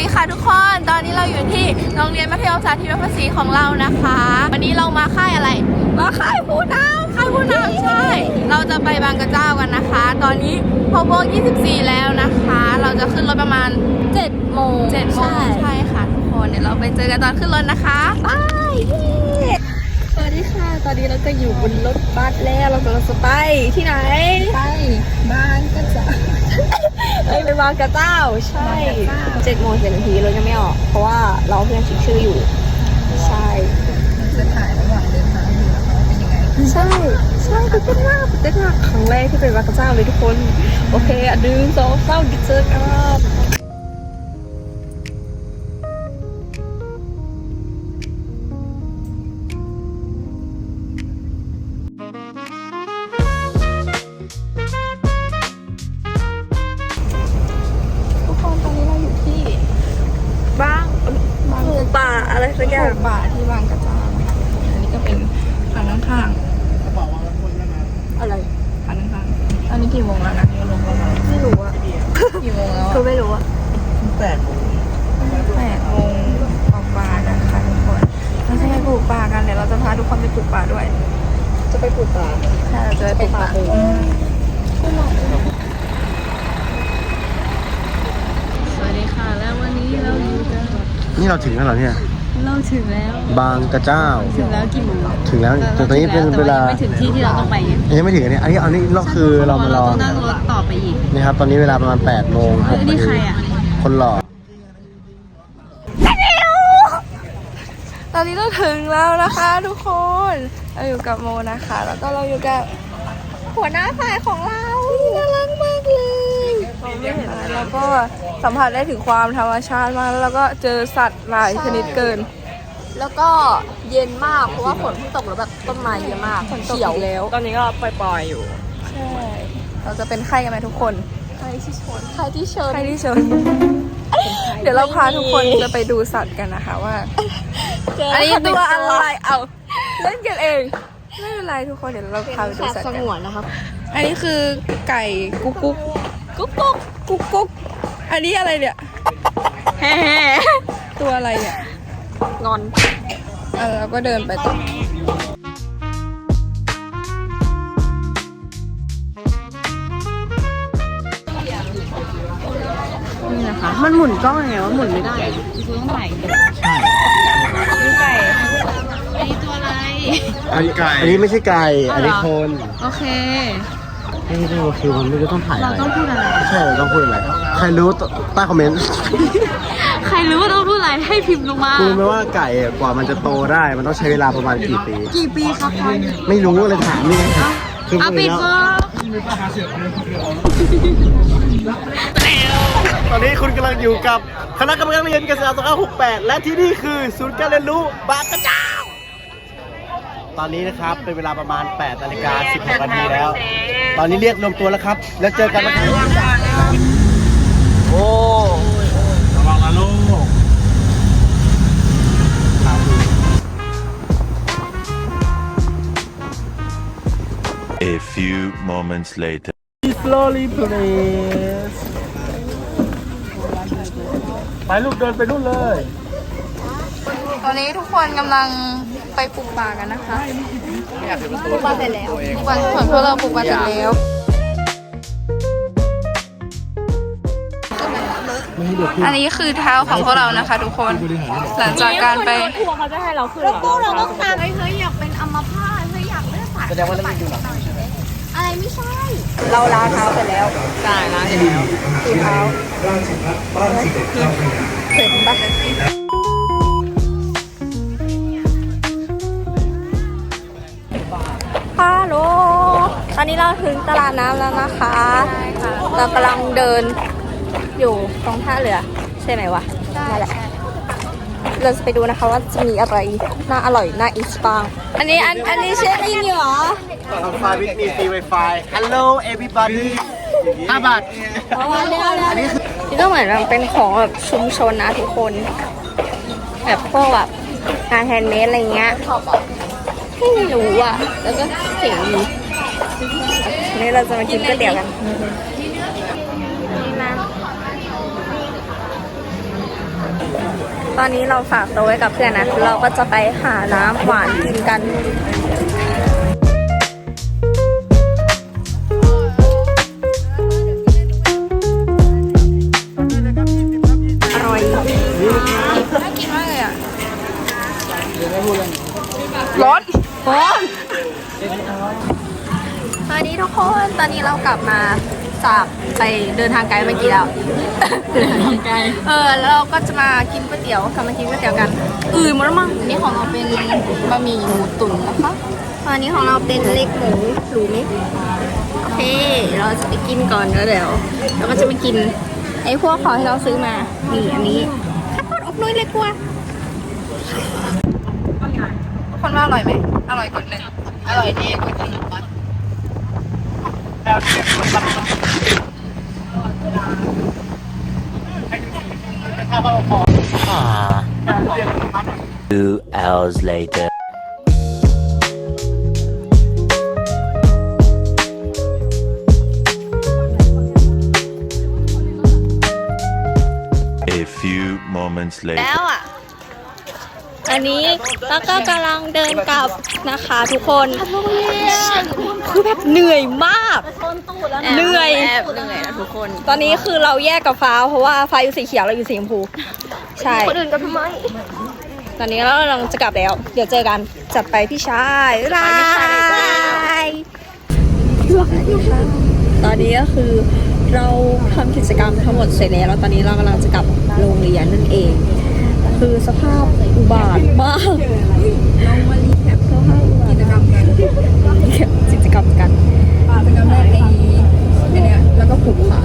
ดีค่ะทุกคน ตอนนี้เราอยู่ที่โรงเรียนมัธยมสาธิตวัดภาษีของเรานะคะ วันนี้เรามาค่ายอะไร มาค่ายผู้นำค่ายผู้นำใช่ เราจะไปบางกระเจ้ากันนะคะ ตอนนี้พโมง24 แล้วนะคะ เราจะขึ้นรถประมาณ7โมง7โมงใช่ค่ะทุกคน เดี๋ยวเราไปเจอกันตอนขึ้นรถนะคะไปสวัสดีค่ะ ตอนนี้เราก็อยู่บนรถบัสแล้ว เรากำลังจะไปที่ไหน ไปบางกระเจ้าเอ้ยไป บางกระเจ้า ใช่เจ็ดโมงเจ็ดนาทีเรายังไม่ออก เพราะว่าเราเพื่อนชิคชื่ออยู่ ใช่จะถ่ายระหว่างเดินทางอยู่นะคะว่าเป็นยังไงใช่ใช่ตื่นเต้นมากตื่นเต้นมากครั้งแรกที่ไปบางกระเจ้าเลยทุกคน โอเคอะดึงสองเศร้าเจอกัน่างบ่าที่บางกระจานอันนี้ก็เป็นทางข้างอะไรทางข้างๆอันนี้กี่โมงแล้วนะลงประมาณไม่รู้อะกี่โมงแล้วคือไม่รู้อะแปดโมงแปดโมงออกป่านะคะทุกคนเราจะไปปลูกป่ากันเดี๋ยวเราจะพาทุกคนไปปลูกป่าด้วย จะไปปลูกป่าใช่เราจะไปปลูกป่าสวัสดีค่ะแล้ววันนี้เราอยู่กันนี่เราถึงแล้วเหรอเนี่ย เราถึงแล้วบางกระเจ้า ถึงแล้วกี่โมงถึงแล้วแต่ตอนนี้เป็นเวลาไม่ถึงที่ที่เราต้องไปไงยังไม่ถึงอันนี้อันนี้อันนี้เราคือเรามารอต้องนั่งรถต่อไปอีกนี่ครับตอนนี้เวลาประมาณ8โมงเฮ้ย6นี่นาใครทีอะคนหล่อตอนนี้เราถึงแล้วนะคะทุกคนเราอยู่กับโมนะคะ แล้วก็เราอยู่กับหัวหน้าฝ่ายของเราน่ารักมากเลย แล้วก็สัมผัสได้ถึงความธรรมชาติมากแล้วเราก็เจอสัตว์หลายชนิดเกิน แล้วก็เย็นมากเพราะว่าฝนเพิ่งตกแล้วแบบต้นไม้เยอะมากเขีเขียวแล้วตอนนี้ก็ปล่อยๆอยู่ใช่เราจะเป็นไข้กันไหมทุกคนใครที่ชนใครที่เชิญไข้ที่เชิญเดี๋ยวเราพาทุกคนจะไปดูสัตว์กันนะคะว่าอันนี้ตัวอะไรเอาเล่นกันเองไม่เป็นไรทุกคนเดี๋ยวเราพาไปดูสัตว์สกันงวนนะครับ อันนี้คือไก่กุ๊กกุ๊ก กุ๊กกุ๊กกุ๊กกุ๊กอันนี้อะไรเนี่ยแฮ่ตัวอะไรเนี่ยงอนเออเราก็เดินไปต่อนี่นะคะ มันหมุนกล้องยังไงวะหมุนไม่ได้คือต้องถ่ายใช่นี่ไก่อันนี้ตัวอะไร อันนี้ไก่ อันนี้ไม่ใช่ไก่ อันนี้คน โอเค ไม่ใช่คือมันไม่รู้ต้องถ่ายอะเราไรต้องพูดอะไร ใช่เราต้องพูดอะไรใครรู้ใต้คอมเมนต์ ใครรู้ว่าต้องพูดอะไรให้พิมพ์ลงมา รู้ไหมว่าไก่อะกว่ามันจะโตได้มันต้องใช้เวลาประมาณกี่ปี กี่ปีครับพอนไม่รู้เลยถามนี่ไงคือเอาพูดปิดแล้วก็ตอนนี้คุณกำลังอยู่กับคณะกรรมการเรียนเกษตร2568 และที่นี่คือศูนย์การเรียนรู้บางกระเจ้า ตอนนี้นะครับเป็นเวลาประมาณ8นาฬิกา16นาทีแล้ว ตอนนี้เรียกรวมตัวแล้วครับ แล้วเจอกันนะครับโอ้ระวังนะลูก A few moments later. slowly please ไปลูกเดินไปนู่นเลย ตอนนี้ทุกคนกำลังไปปลูกป่ากันนะคะปลูกป่าเสร็จแล้วปลูกป่าส่วนพวกเราปลูกป่าเสร็จแล้วอันนี้คือเท้าของพวกเรานะคะ ทุกคน หลังจากการไปแล้วก็เราต้องตามไอ้เธออยากเป็นอัมพาตเธออยากเลือดสาดแสดงว่าเล่นอยู่หรออะไรไม่ใช่ เราล้างเท้าเสร็จแล้วใช่ล้างเสร็จแล้วดูเท้าเห็นปะ ฮัลโหล ตอนนี้เราถึงตลาดน้ำแล้วนะคะ เรากำลังเดินอยู่ตรงท่าเรือ ใช่ไหมวะนั่นแหละเราจะไปดูนะคะว่าจะมีอะไรน่าอร่อยน่าอินสปางอันนี้อันอันนี้เชฟอินอยู่เหรอทำไฟวิดมีฟรีไวไฟ Hello everybody ห้าบาทอันนี้คือนี่ก็เหมือนมันเป็นของแบบชุมชนนะทุกคน แบบพวกแบบงานแฮนด์เมดอะไรเงี้ย ไม่รู้อะ แล้วก็เจ๋งดีวันนี้เราจะมากินก๋วยเตี๋ยวกันนี่นะตอนนี้เราฝากตัวไว้กับเพื่อนนะ เราก็จะไปหาน้ำหวานกินกันอร่อยน่ากินมากเลยอะร้อนร้อนสวัสดีทุกคน ตอนนี้เรากลับมาจากไปเดินทางไกลเมื่อกี้แล้ว เดินทางไกล เออ แล้วเราก็จะมากินก๋วยเตี๋ยวกลับมากินก๋วยเตี๋ยวกัน อื่นหมดแล้วมั้งอันนี้ของเราเป็นบะหมี่หมูตุ๋นนะคะอันนี้ของเราเป็นเล็กหมูหรูไหมโอเค เราจะไปกินก่อนแล้วเดี๋ยวเราก็จะไปกินไอ้พวกของที่เราซื้อมา นี่อันนี้ข้าวโพดอบเนยเล็กกว่า คนว่าอร่อยไหมอร่อยกดหนึ่งอร่อยแน่กดหนึ่งก่อน Two hours later. A few moments แล้ later. วอะ อันนี้แล้วก็กำลังเดินกลับนะคะทุกคน คือแบบเหนื่อยมาก เหนื่อยแอบเหนื่อยนะทุกคน ตอนนี้คือเราแยกกับฟ้า เพราะว่าฟ้าอยู่สีเขียวเราอยู่สีชมพู ใช่ คนอื่นก็ทำไม ตอนนี้เรากำลังจะกลับแล้ว เดี๋ยวเจอกัน จัดไปพี่ชายบ๊ายบายตอนนี้ก็คือเราทำกิจกรรมทั้งหมดเสร็จแล้วแล้วตอนนี้เรากำลังจะกลับโรงเรียนนั่นเอง คือสภาพอุบาทมาก เรามารีแคปสภาพกิจกรรมกันกิจกรรมกันกิจกรรมแรกในในเนี้ยแล้วก็ผูกขา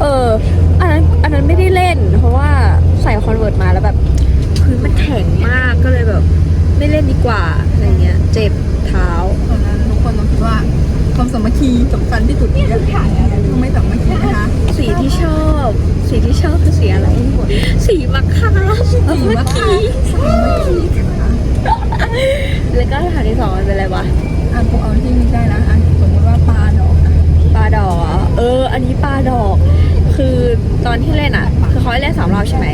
เออ อันนั้นอันนั้นไม่ได้เล่น เพราะว่าใส่คอนเวิร์ตมาแล้วแบบพื้นมันแข็งมาก ก็เลยแบบ ไม่เล่นดีกว่า อะไรเงี้ย เจ็บเท้า ตอนนั้นทุกคนต้องคิดว่าความสามัคคีสำคัญที่สุดเนี่ยถ้าไม่สามัคคีนะคะ สีที่ชอบ สีที่ชอบคือสีอะไร สีมะขาม สีมะขามสามัคคีค่ะแล้วก็ฐานที่สองมันเป็นอะไรวะอะกูเอาที่นี่ได้นะอะสมมติว่าปลาดอกอะปลาดอกเหรอเออ อันนี้ปลาดอก คือตอนที่เล่นอะ คือเขาให้เล่นสามรอบใช่ไหม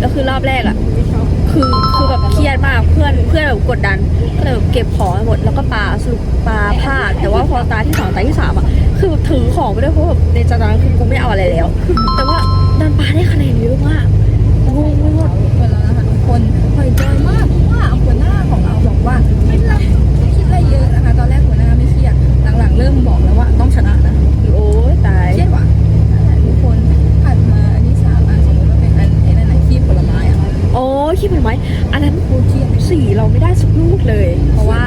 แล้วคือรอบแรกอะ คือคือแบบเครียดมากเพื่อนเพื่อนแบบกดดันก็เลยแบบเก็บของไปหมดแล้วก็ปลาสรุปปาพลาดแต่ว่าพอตาที่สองตาที่สามอะคือแบบถือของไปด้วยเพราะแบบในจตอนนั้นคือกูไม่เอาอะไรแล้ว แต่ว่าดันปลาได้คะแนนเยอะมากงง คะทุกคนปล่อยจอยมากเพราะว่าหัวหน้าของเราบอกว่าไม่เป็นไรไม่คิดอะไรเยอะนะคะ ตอนแรกหัวหน้าไม่เครียดหลังๆ เริ่มบอกแล้วว่าต้องชนะนะโอ้ยตายเครียดว่ะนั่นแหละทุกคนถัดมาอันที่สามอันสมมติว่าเป็นอันไอ้นั่นนะขี้ผลไม้อะโอ้ยคิดเป็นไหมอันนั้นโคเคียสีเราไม่ได้สักลูกเลย เพราะว่า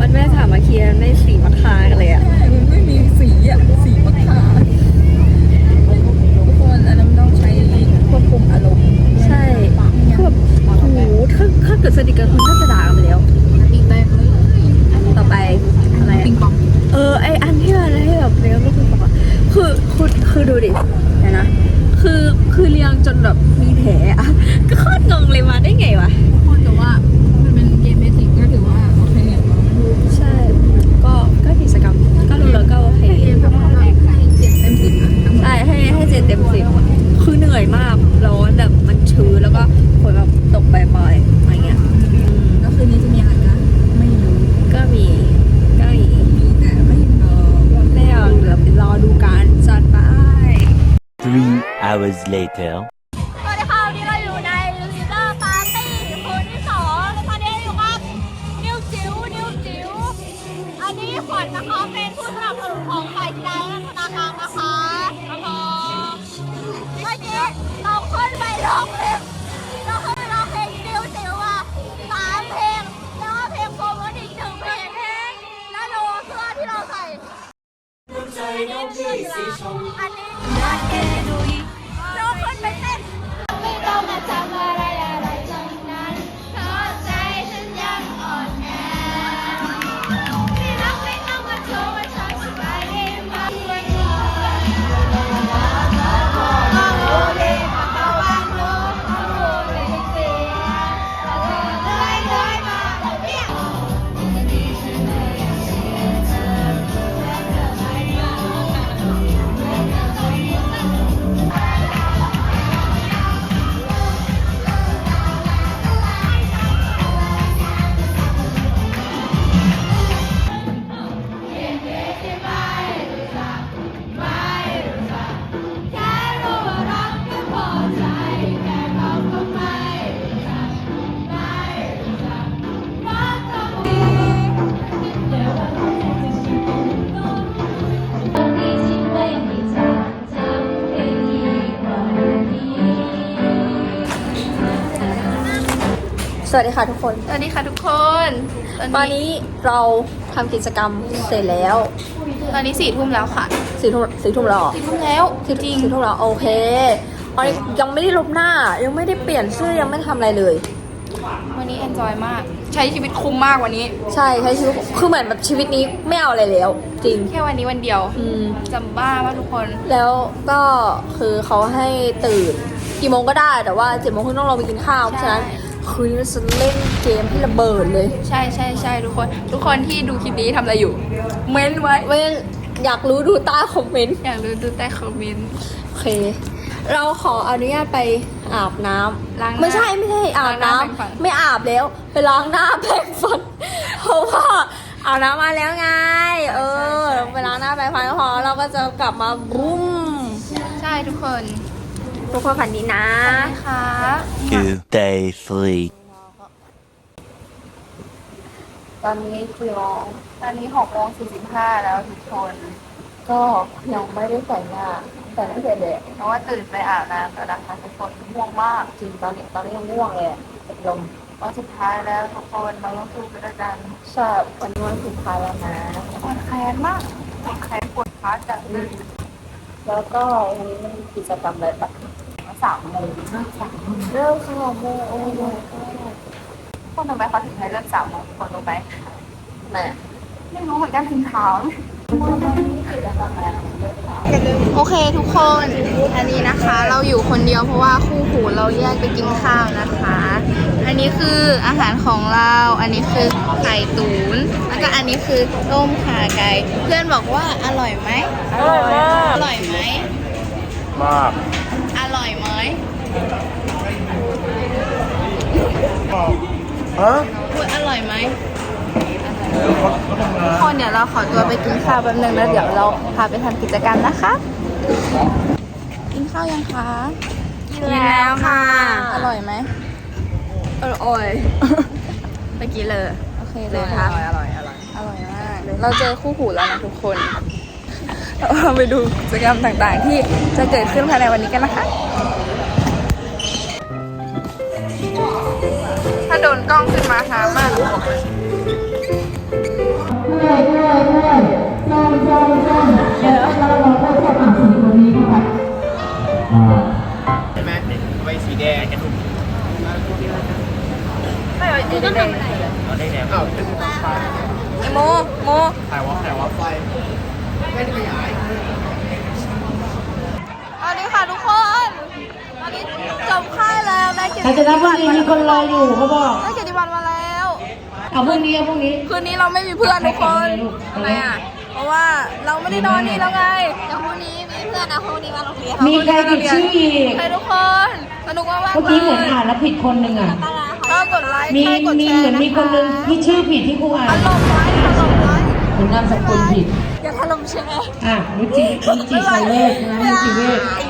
วันแม่ถามมาเคียนได้สีมะคากันเลยอะ ใช่มันไม่มีสีอะสีมะขามทุกคนอันนั้นต้องใช้ควบคุมอารมณ์ ใช่คือแบบโอ้โหถ้าถ้า เกิดสนิทกันคือน่าจะด่ากันไปแล้วปีแรกเลยต่อไปอะไรอะปิงปองเออไออันที่มันให้แบบเลี้ยงก็คือแบบว่าคือคือคือดูดิเดี๋ยวนะ คือคือเลี้ยงจนแบบมีแผลอะก็โคตรงงเลยมาได้ไงวะ คนแต่ว่ามันเป็นเกมเบสิกก็ถือว่าโอเคใช่ ก็ก็กิจกรรมก็รู้แล้วก็โอเคเกมทำให้เราให้เจ็ดเต็มสิบนะทั้งหมดใช่ให้ให้เจ็ดเต็มสิบคือเหนื่อยมากร้อนแบบมันชื้นแล้วก็ฝนแบบตกบ่อยๆ hours later. สวัสดีค่ะทุกคน สวัสดีค่ะทุกคนตอนนี้เราทำกิจกรรมเสร็จแล้ว ตอนนี้สี่ทุ่มแล้วค่ะสี่ทุ่มสี่ทุ่มแล้วเหรอสี่ทุ่มแล้วจสี่ริงสี่ทุ่มแล้วโอเคตอนนี้ยังไม่ได้ลบหน้า ยังไม่ได้เปลี่ยนเสื้อยังไม่ทำอะไรเลย วันนี้เอนจอยมาก ใช้ชีวิตคุ้มมากวันนี้ ใช่ใช้ชีวิตคือเหมือนแบบชีวิตนี้ไม่เอาอะไรแล้ว จริงแค่วันนี้วันเดียวอืมจำบ้ามากทุกคน แล้วก็คือเขาให้ตื่นกี่โมงก็ได้แต่ว่าเจ็ดโมงครึ่งต้องลงไปกินข้าวเพราะฉะนั้น คืนนี้เราจะเล่นเกมให้ระเบิดเลย ใช่ใช่ใช่ทุกคน ทุกคนที่ดูคลิปนี้ทำอะไรอยู่ เม้นไว้ เว้นอยากรู้ดูใต้คอมเมนต์ อยากรู้ดูใต้คอมเมนต์ โอเค เราขออนุญาตไปอาบน้ำล้างหน้าไม่ใช่ไม่ใช่อาบน้ำล้างหน้าแปรงฟันไม่อาบแล้ว ไปล้างหน้าแปรงฟันเพราะว่าอาบน้ำมาแล้วไง เออ ไปล้างหน้าแปรงฟันก็พอเราก็จะกลับมาบุ้ม ใช่ทุกคน ทุกคนฝันดีนะนะคะ Two day three. ตอนนี้คือรอตอนนี้หกโมงสี่สิบห้าแล้วทุกคน ก็ยังไม่ได้แต่งหน้าแต่งไม่เสร็จเลยเพราะว่าตื่นไปอาบน้ำแล้วนะคะทุกคนง่วงมากจริงตอนนี้ตอนนี้ยังง่วงเลยอะเป็นลมวันสุดท้ายแล้วทุกคนเราต้องสู้ไปด้วยกันใช่วันนี้วันสุดท้ายแล้วนะปวดแขนมากปวดแขนปวดขาจัดเลย แล้วก็วันนี้มันมีกิจกรรมอะไรปะสามโมงเริ่มสองโมงโอ้ยคนทำไมเขาถึงให้เริ่มสามโมงคนรู้ไหมแม่ไม่รู้เหมือนกันถึงเท้าโอเคทุกคน อันนี้นะคะ เราอยู่คนเดียวเพราะว่าคู่ เราแยกไปกินข้าวนะคะ อันนี้คืออาหารของเรา อันนี้คือไข่ตุ๋นแล้วก็อันนี้คือต้มข่าไก่ เพื่อนบอกว่าอร่อยไหม อร่อยมาก อร่อยไหม มาก อร่อยไหมฮะพูดอร่อยไหมทุกคนเดี๋ยวเราขอตัวไปกินข้าวแป๊บนึงแล้วเดี๋ยวเราพาไปทำกิจกรรมนะคะ กินข้าวยังคะ กินแล้วค่ะ อร่อยไหมอร่อยไปกินเลยโอเคเลยค่ะอร่อยอร่อย อร่อยมาก เราเจอคู่หูแล้วนะทุกคน เราไปดูกิจกรรมต่างๆ ที่จะเกิดขึ้นภายในวันนี้กันนะคะ ถ้าโดนกล้องขึ้นมาหามากาญจตินบุรีมีคนรออยู่เขาบอกได้เกียรติบัตรมาแล้ว เอาพรุ่งนี้เอาพรุ่งนี้ คืนนี้เราไม่มีเพื่อนทุกคนทำไมอะ เพราะว่าเราไม่ได้นอนนี่แล้วไงเดี๋ยวพรุ่งนี้มีเพื่อนนะพรุ่งนี้มาโรงเรียนมีใครติดชื่ออีกใครทุกคนสนุกมากๆเมื่อเลกี้เหมือนยอ่านแล้วผิดคนหนึ่งอะก็กดไลค์มีใช่กดมีแชเหมือนร์มีคนหนึ่งที่ชื่อผิดที่ครูอ่านถล่มไลค์ถล่มไลค์เหมือนนามสกุลผิดอย่าถล่มแชร์อะรุจิรุจิไซเวสนะรุจิเวสไอ้